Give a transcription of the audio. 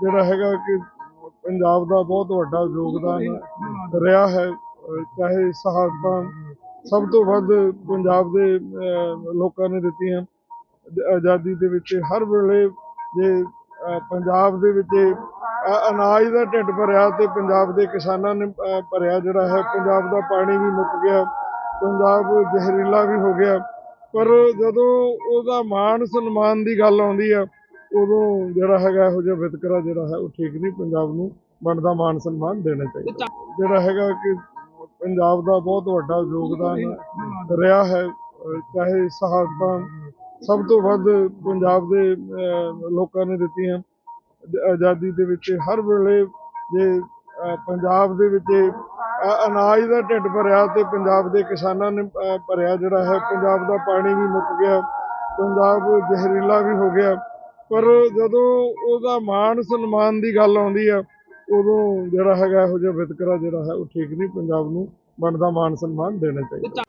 ਜਿਹੜਾ ਹੈਗਾ ਕਿ ਪੰਜਾਬ ਦਾ ਬਹੁਤ ਵੱਡਾ ਯੋਗਦਾਨ ਰਿਹਾ ਹੈ ਚਾਹੇ ਸ਼ਹਾਦਤਾਂ ਸਭ ਤੋਂ ਵੱਧ ਪੰਜਾਬ ਦੇ ਲੋਕਾਂ ਨੇ ਦਿੱਤੀਆਂ ਆਜ਼ਾਦੀ ਦੇ ਵਿੱਚ। ਹਰ ਵੇਲੇ ਜੇ ਪੰਜਾਬ ਦੇ ਵਿੱਚ ਅਨਾਜ ਦਾ ਢਿੱਡ ਭਰਿਆ ਤੇ ਪੰਜਾਬ ਦੇ ਕਿਸਾਨਾਂ ਨੇ ਭਰਿਆ ਜਿਹੜਾ ਹੈ, ਪੰਜਾਬ ਦਾ ਪਾਣੀ ਵੀ ਮੁੱਕ ਗਿਆ, ਪੰਜਾਬ ਜ਼ਹਿਰੀਲਾ ਵੀ ਹੋ ਗਿਆ। ਪਰ ਜਦੋਂ ਉਹਦਾ ਮਾਣ ਸਨਮਾਨ ਦੀ ਗੱਲ ਆਉਂਦੀ ਆ ਉਦੋਂ ਜਿਹੜਾ ਹੈਗਾ ਇਹੋ ਜਿਹਾ ਵਿਤਕਰਾ ਜਿਹੜਾ ਹੈ ਉਹ ਠੀਕ ਨਹੀਂ, ਪੰਜਾਬ ਨੂੰ ਬਣਦਾ ਮਾਣ ਸਨਮਾਨ ਦੇਣਾ ਚਾਹੀਦਾ। ਜਿਹੜਾ ਹੈਗਾ ਕਿ ਪੰਜਾਬ ਦਾ ਬਹੁਤ ਵੱਡਾ ਯੋਗਦਾਨ ਰਿਹਾ ਹੈ, ਚਾਹੇ ਸ਼ਹਾਦਤਾਂ ਸਭ ਤੋਂ ਵੱਧ ਪੰਜਾਬ ਦੇ ਲੋਕਾਂ ਨੇ ਦਿੱਤੀਆਂ ਆਜ਼ਾਦੀ ਦੇ ਵਿੱਚ। ਹਰ ਵੇਲੇ ਜੇ ਪੰਜਾਬ ਦੇ ਵਿੱਚ ਅਨਾਜ ਦਾ ਢਿੱਡ ਭਰਿਆ ਤੇ ਪੰਜਾਬ ਦੇ ਕਿਸਾਨਾਂ ਨੇ ਭਰਿਆ ਜਿਹੜਾ ਹੈ, ਪੰਜਾਬ ਦਾ ਪਾਣੀ ਵੀ ਮੁੱਕ ਗਿਆ, ਪੰਜਾਬ ਜ਼ਹਿਰੀਲਾ ਵੀ ਹੋ ਗਿਆ। ਪਰ ਜਦੋਂ ਉਹਦਾ ਮਾਣ ਸਨਮਾਨ ਦੀ ਗੱਲ ਆਉਂਦੀ ਆ, ਉਦੋਂ ਜਿਹੜਾ ਹੈਗਾ ਇਹੋ ਜਿਹਾ ਵਿਤਕਰਾ ਜਿਹੜਾ ਹੈ, ਉਹ ਠੀਕ ਨਹੀਂ, ਪੰਜਾਬ ਨੂੰ ਬਣਦਾ ਮਾਣ ਸਨਮਾਨ ਦੇਣਾ ਚਾਹੀਦਾ।